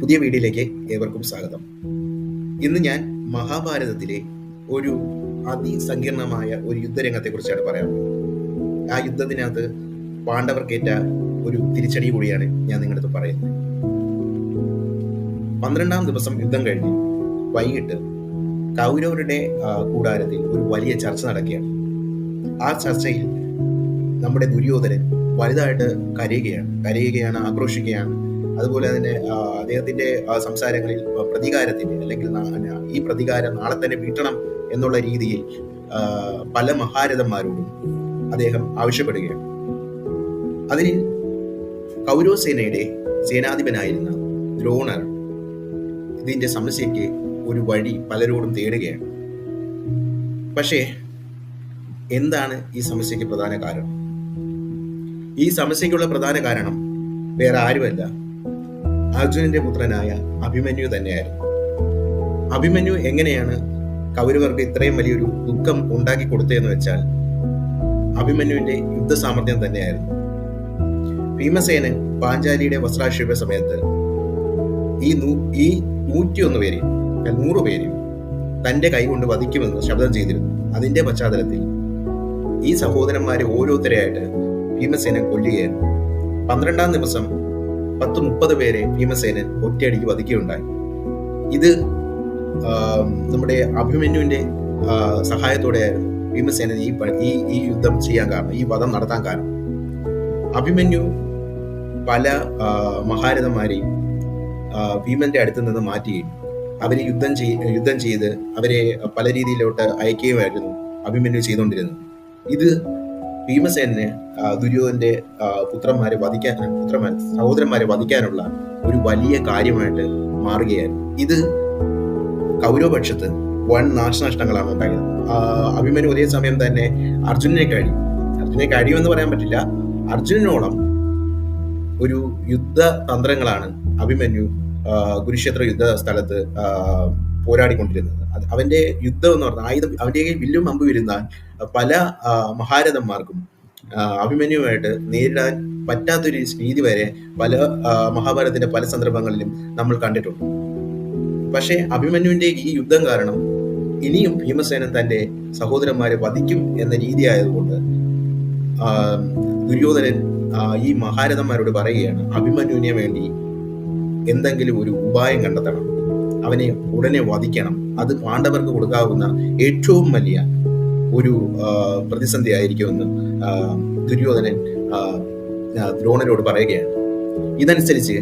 പുതിയ വീഡിയോയിലേക്ക് ഏവർക്കും സ്വാഗതം. ഇന്ന് ഞാൻ മഹാഭാരതത്തിലെ ഒരു അതിസങ്കീർണമായ ഒരു യുദ്ധരംഗത്തെക്കുറിച്ചാണ് പറയാൻ ആ യുദ്ധത്തിനകത്ത് പാണ്ഡവർക്കേറ്റ ഒരു തിരിച്ചടി കൂടിയാണ് ഞാൻ നിങ്ങളടുത്ത് പറയുന്നത്. പന്ത്രണ്ടാം ദിവസം യുദ്ധം കഴിഞ്ഞ് വൈകിട്ട് കൗരവരുടെ കൂടാരത്തിൽ ഒരു വലിയ ചർച്ച നടക്കുകയാണ്. ആ ചർച്ചയിൽ നമ്മുടെ ദുര്യോധനൻ വലുതായിട്ട് കരയുകയാണ് കരയുകയാണ് ആക്രോശിക്കുകയാണ്. അതുപോലെ തന്നെ അദ്ദേഹത്തിന്റെ സംസാരങ്ങളിൽ പ്രതികാരത്തിന്റെ അല്ലെങ്കിൽ ഈ പ്രതികാരം നാളെ തന്നെ വീട്ടണം എന്നുള്ള രീതിയിൽ പല മഹാരഥന്മാരോടും അദ്ദേഹം ആവശ്യപ്പെടുകയാണ്. അതിന് കൗരവസേനയുടെ സേനാധിപനായിരുന്ന ദ്രോണർ ഇതിന്റെ സമസ്യയ്ക്ക് ഒരു വഴി പലരോടും തേടുകയാണ്. പക്ഷേ എന്താണ് ഈ സമസ്യയ്ക്ക് പ്രധാന കാരണം? ഈ സമസ്യയ്ക്കുള്ള പ്രധാന കാരണം വേറെ ആരുമല്ല. അർജുനന്റെ പുത്രനായ അഭിമന്യു തന്നെയായിരുന്നു. അഭിമന്യു എങ്ങനെയാണ് കൗരവർക്ക് ഇത്രയും വലിയൊരു ദുഃഖം ഉണ്ടാക്കി കൊടുത്തതെന്ന് വെച്ചാൽ അഭിമന്യുവിന്റെ യുദ്ധ സാമർഥ്യം തന്നെയായിരുന്നു. ഭീമസേനൻ പാഞ്ചാലിയുടെ വസ്ത്രാക്ഷേപ സമയത്ത് ഈ ഈ നൂറ്റിയൊന്ന് പേരെയും നൂറ് പേരെയും തന്റെ കൈകൊണ്ട് വധിക്കുമെന്ന് ശബ്ദം ചെയ്തിരുന്നു. അതിന്റെ പശ്ചാത്തലത്തിൽ ഈ സഹോദരന്മാരെ ഓരോരുത്തരെയായിട്ട് ഭീമസേനൻ കൊല്ലുകയായിരുന്നു. പന്ത്രണ്ടാം ദിവസം പത്ത് മുപ്പത് പേരെ ഭീമസേനൻ ഒറ്റയടിക്ക് വധിക്കുകയുണ്ടായി. ഇത് നമ്മുടെ അഭിമന്യുവിന്റെ സഹായത്തോടെ ഭീമസേനൻ ഈ ഈ ഈ യുദ്ധം ചെയ്യാൻ കാരണം ഈ വധം നടത്താൻ കാരണം. അഭിമന്യു പല മഹാരഥന്മാരെയും ഭീമന്റെ അടുത്ത് നിന്ന് മാറ്റുകയും അവരെ യുദ്ധം ചെയ് യുദ്ധം ചെയ്ത് അവരെ പല രീതിയിലോട്ട് അയക്കുകയുമായിരുന്നു അഭിമന്യു ചെയ്തുകൊണ്ടിരുന്നത്. ഇത് ഭീമസേനന് ആ, ദുര്യോധന്റെ പുത്രന്മാരെ വധിക്കാൻ പുത്രന്മാരെ സഹോദരന്മാരെ വധിക്കാനുള്ള ഒരു വലിയ കാര്യമായിട്ട് മാറുകയായിരുന്നു. ഇത് കൗരവപക്ഷത്ത് വൻ നാശനഷ്ടങ്ങളാണ് ഉണ്ടായത്. അഭിമന്യു ഒരേ സമയം തന്നെ അർജുനനെ കഴിയും. അർജുനെ കഴിയുമെന്ന് പറയാൻ പറ്റില്ല. അർജുനനോളം ഒരു യുദ്ധ തന്ത്രങ്ങളാണ് അഭിമന്യു കുരുക്ഷേത്ര യുദ്ധ സ്ഥലത്ത് പോരാടിക്കൊണ്ടിരുന്നത്. അവന്റെ യുദ്ധം എന്ന് പറഞ്ഞാൽ ആയുധം അവന്റെ കയ്യിൽ വില്ലും അമ്പ് വരുന്നാൽ പല മഹാരഥന്മാർക്കും അഭിമന്യുമായിട്ട് നേരിടാൻ പറ്റാത്തൊരു രീതി വരെ പല മഹാഭാരതത്തിന്റെ പല സന്ദർഭങ്ങളിലും നമ്മൾ കണ്ടിട്ടുണ്ട്. പക്ഷേ അഭിമന്യുവിന്റെ ഈ യുദ്ധം കാരണം ഇനിയും ഭീമസേനൻ തന്റെ സഹോദരന്മാരെ വധിക്കും എന്ന രീതി ആയതുകൊണ്ട് ദുര്യോധനൻ ഈ മഹാരഥന്മാരോട് പറയുകയാണ് അഭിമന്യുവിനെ വേണ്ടി എന്തെങ്കിലും ഒരു ഉപായം കണ്ടെത്തണം. അവനെ ഉടനെ വധിക്കണം. അത് പാണ്ഡവർക്ക് കൊടുക്കാവുന്ന ഏറ്റവും വലിയ ഒരു പ്രതിസന്ധി ആയിരിക്കുമെന്ന് ദുര്യോധനൻ ദ്രോണരോട് പറയുകയാണ്. ഇതനുസരിച്ച്